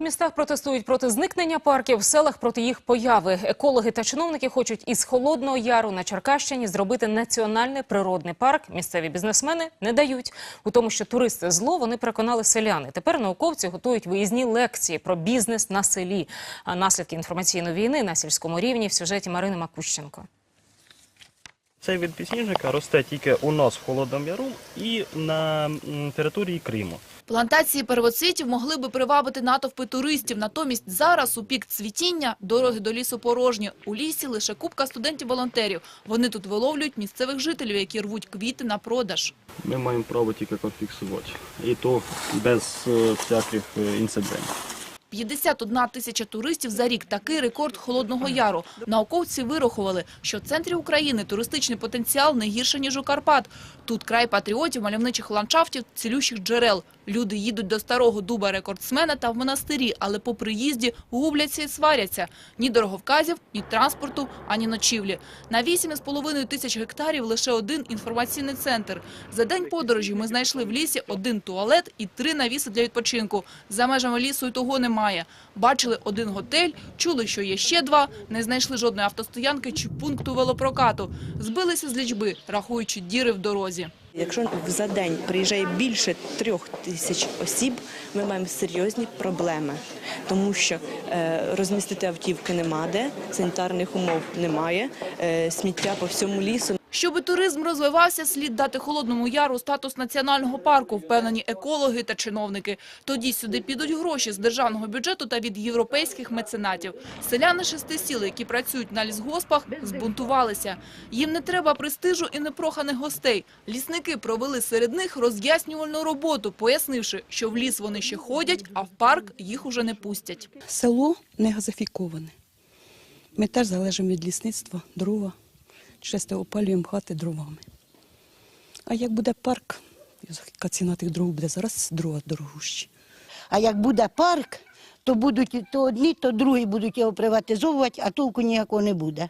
В містах протестують проти зникнення парків, в селах проти їх появи. Екологи та чиновники хочуть із Холодного Яру на Черкащині зробити національний природний парк. Місцеві бізнесмени не дають. У тому, що туристи зло, вони переконали селяни. Тепер науковці готують виїзні лекції про бізнес на селі. А наслідки інформаційної війни на сільському рівні в сюжеті Марини Макущенко. Цей від підсніжника росте тільки у нас в Холодному Яру і на території Криму. Плантації первоцвітів могли би привабити натовпи туристів. Натомість зараз у пік цвітіння дороги до лісу порожні. У лісі лише купка студентів-волонтерів. Вони тут виловлюють місцевих жителів, які рвуть квіти на продаж. Ми маємо право тільки конфіксувати. І то без е, всяких е, інцидентів. 51 тисяча туристів за рік – такий рекорд Холодного Яру. Науковці вирахували, що в центрі України туристичний потенціал не гірше, ніж у Карпат. Тут край патріотів, мальовничих ландшафтів, цілющих джерел. Люди їдуть до старого дуба рекордсмена та в монастирі, але по приїзді губляться і сваряться. Ні дороговказів, ні транспорту, ані ночівлі. На 8,5 тисяч гектарів лише один інформаційний центр. За день подорожі ми знайшли в лісі один туалет і три навіси для відпочинку. За межами лісу і того немає. Бачили один готель, чули, що є ще два, не знайшли жодної автостоянки чи пункту велопрокату. Збилися з лічби, рахуючи діри в дорозі. Якщо за день приїжджає більше трьох тисяч осіб, ми маємо серйозні проблеми, тому що е, розмістити автівки нема де, санітарних умов немає, е, сміття по всьому лісу. Щоби туризм розвивався, слід дати Холодному Яру статус національного парку, впевнені екологи та чиновники. Тоді сюди підуть гроші з державного бюджету та від європейських меценатів. Селяни шести сіл, які працюють на лісгоспах, збунтувалися. Їм не треба престижу і непроханих гостей. Лісники провели серед них роз'яснювальну роботу, пояснивши, що в ліс вони ще ходять, а в парк їх уже не пустять. Село не газифіковане. Ми теж залежимо від лісництва, дрова. Часто опалюємо хати дровами. А як буде парк, яка ціна тих дров буде зараз дрова дорогущі. А як буде парк, то будуть то одні, то другі будуть його приватизовувати, а толку ніякого не буде.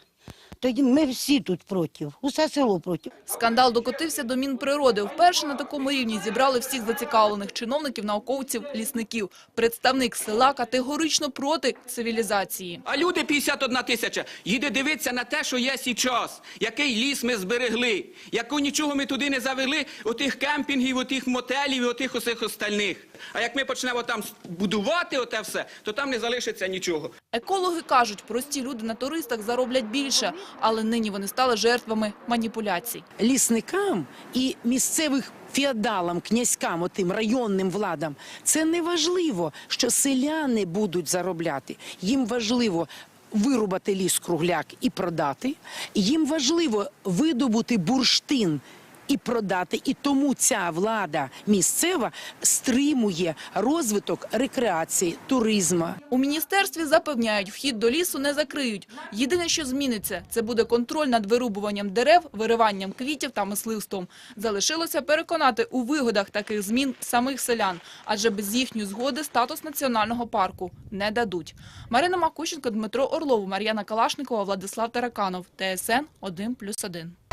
Тоді ми всі тут проти, усе село проти. Скандал докотився до Мінприроди. Вперше на такому рівні зібрали всіх зацікавлених чиновників, науковців, лісників. Представник села категорично проти цивілізації. А люди 51 тисяча їде дивитися на те, що є зараз, який ліс ми зберегли, яку нічого ми туди не завели, отих кемпінгів, отих мотелів і отих усіх остальних. А як ми почнемо там будувати оте все, то там не залишиться нічого. Екологи кажуть, прості люди на туристах зароблять більше, але нині вони стали жертвами маніпуляцій. лісникам і місцевих феодалам, князькам, отим районним владам, це не важливо, що селяни будуть заробляти. Їм важливо вирубати ліс кругляк і продати. Їм важливо видобути бурштин. І продати, і тому ця влада місцева стримує розвиток рекреації, туризму. У міністерстві запевняють, вхід до лісу не закриють. Єдине, що зміниться, це буде контроль над вирубуванням дерев, вириванням квітів та мисливством. Залишилося переконати у вигодах таких змін самих селян, адже без їхньої згоди статус національного парку не дадуть. Марина Макущенко, Дмитро Орлов, Мар'яна Калашникова, Владислав Тараканов, ТСН 1+,1.